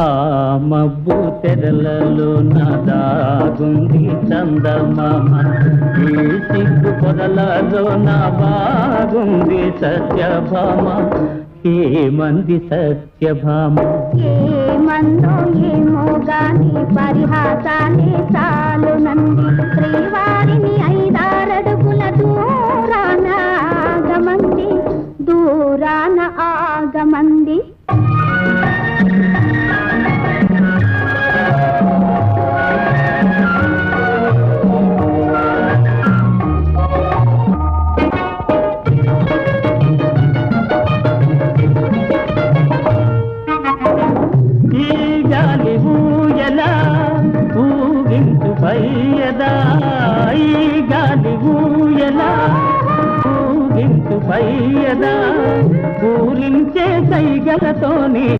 ఆ మబ్బు తెరలలో నాదాగుంది చందమామ. ఈ సిగ్గు పొదలలో నా బాగుంది సత్యభామ. ఏమంది సత్యభామ? ఏ మందో ఏమో గాని పరిహాసాన్ని చాలు నంది. శ్రీవారిని ఐదారడుగుల దూరాన ఆగమంది. దూరాన ఆగమంది. ఊయలా ఊగించు పయ్యదా ఈ గాలి ఊయలా ఊగించు పయ్యదా ఊరించే సైగలతోని